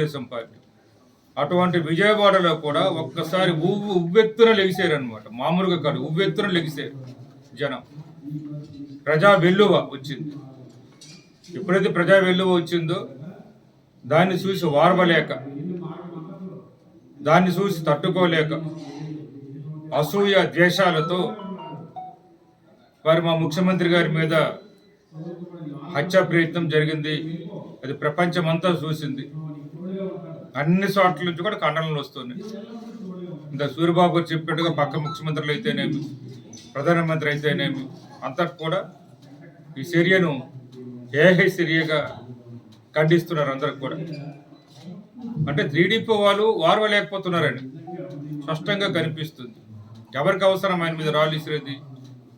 Telugu Desam party అటువంటి విజయవాడలో కూడా ఒక్కసారి ఉవ్వు ఉవ్వెత్తున లెగిసారనమాట మామూలుగా కాదు ఉవ్వెత్తున లెగిసారు జనం. ప్రజా వెల్లువ వచ్చింది. ఎప్పుడైతే ప్రజా వెల్లువ వచ్చిందో దాన్ని చూసి వార్వలేక దాన్ని చూసి తట్టుకోలేక అసూయ ద్వేషాలతో వారి మా ముఖ్యమంత్రి గారి మీద హత్యా ప్రయత్నం జరిగింది. అది ప్రపంచమంతా చూసింది. అన్ని చోట్ల నుంచి కూడా ఖండనలు వస్తున్నాయి. ఇంత సూర్యబాబు గారు చెప్పినట్టుగా పక్క ముఖ్యమంత్రులు అయితేనేమి ప్రధానమంత్రి అయితేనేమి అంతా కూడా ఈ చర్యను ఏహై చర్యగా ఖండిస్తున్నారు అందరికి కూడా. అంటే త్రీడీపీ వాళ్ళు వారవలేకపోతున్నారండి స్పష్టంగా కనిపిస్తుంది. ఎవరికి అవసరం ఆయన మీద రాళ్ళు ఇసిరేది?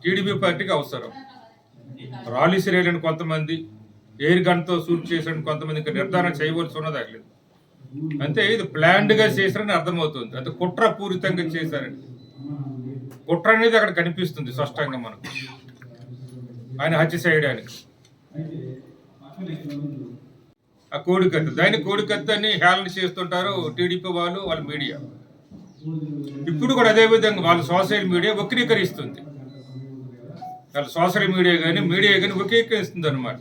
టీడీపీ పార్టీకి అవసరం. రాళ్ళు ఇసిరేయని కొంతమంది ఎయిర్ గన్తో షూట్ చేసిన కొంతమంది ఇంకా నిర్ధారణ చేయవలసి ఉన్నది అంటే ఇది ప్లాన్డ్గా చేశారని అర్థమవుతుంది. అంటే కుట్ర పూరితంగా చేశారని కుట్ర అనేది అక్కడ కనిపిస్తుంది స్పష్టంగా మనకు. ఆయన హత్య చేయడానికి. ఆ కోడికత్త. దాని కోడికత్తని హేళన చేస్తుంటారు టీడీపీ వాళ్ళు వాళ్ళ మీడియా. ఇప్పుడు కూడా అదే విధంగా వాళ్ళ సోషల్ మీడియా వక్రీకరిస్తుంది. వాళ్ళ సోషల్ మీడియా కానీ మీడియా కానీ వక్రీకరిస్తుంది అనమాట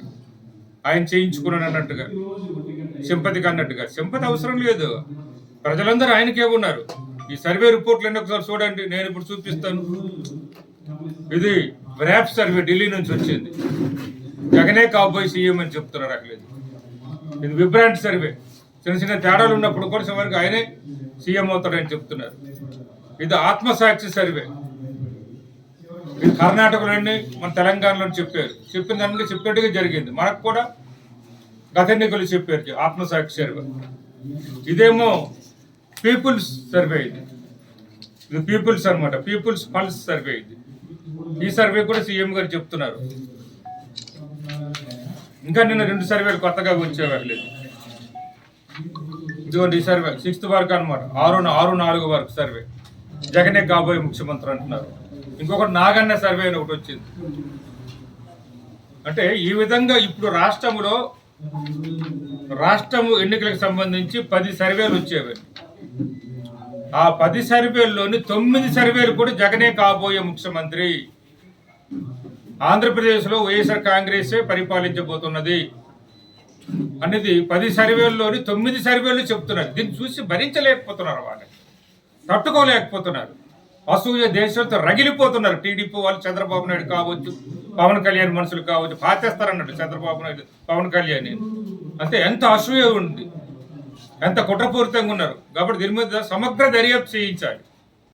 ఆయన చేయించుకున్నాను అన్నట్టుగా. సింపతికి అన్నట్టుగా సింపతి అవసరం లేదు. ప్రజలందరూ ఆయనకే ఉన్నారు. ఈ సర్వే రిపోర్ట్లు అన్ని ఒకసారి చూడండి. నేను ఇప్పుడు చూపిస్తాను. ఇది ర్యాప్ సర్వే ఢిల్లీ నుంచి వచ్చింది. జగనే కాబోయ్ సీఎం అని చెప్తున్నారు అక్కడ. ఇది విబ్రాంట్ సర్వే. చిన్న చిన్న తేడాలు ఉన్నప్పుడు కూడా చివరికి ఆయనే సీఎం అవుతాడని చెప్తున్నారు. ఇది ఆత్మసాక్షి సర్వే. ఇది కర్ణాటకలోని మన తెలంగాణలో చెప్పారు. చెప్పిన దానికి చెప్పినట్టుగా జరిగింది. మనకు కూడా గత ఎన్నికలు చెప్పారు ఆత్మసాక్షి సర్వే. ఇదేమో పీపుల్స్ సర్వే ఇది. ఇది పీపుల్స్ అనమాట పీపుల్స్ పల్స్ సర్వే ఇది. ఈ సర్వే కూడా సీఎం గారు చెప్తున్నారు. ఇంకా నిన్న రెండు సర్వేలు కొత్తగా వచ్చేవాళ్ళు ఇదిగోండి ఈ సర్వే. సిక్స్త్ వరకు అనమాట ఆరు ఆరు నాలుగు వరకు సర్వే. జగనే కాబోయే ముఖ్యమంత్రి అంటున్నారు. ఇంకొకటి నాగన్న సర్వే అని ఒకటి వచ్చింది. అంటే ఈ విధంగా ఇప్పుడు రాష్ట్రంలో రాష్ట్రం ఎన్నికలకు సంబంధించి పది సర్వేలు వచ్చేవి. ఆ పది సర్వేల్లోని తొమ్మిది సర్వేలు కూడా జగనే కాబోయే ముఖ్యమంత్రి. ఆంధ్రప్రదేశ్లో వైఎస్ఆర్ కాంగ్రెసే పరిపాలించబోతున్నది. అనేది పది సర్వేల్లోని తొమ్మిది సర్వేలు చెప్తున్నారు. దీన్ని చూసి భరించలేకపోతున్నారు వాళ్ళు. తట్టుకోలేకపోతున్నారు. అసూయ దేశంతో రగిలిపోతున్నారు. టీడీపీ వాళ్ళు చంద్రబాబు నాయుడు కావచ్చు పవన్ కళ్యాణ్ మనుషులు కావచ్చు పాతేస్తారన్నట్టు చంద్రబాబు నాయుడు పవన్ కళ్యాణ్ అంతే ఎంత అసూయ ఉంది. ఎంత కుట్రపూరితంగా ఉన్నారు. కాబట్టి దీని మీద సమగ్ర దర్యాప్తు చేయించాలి.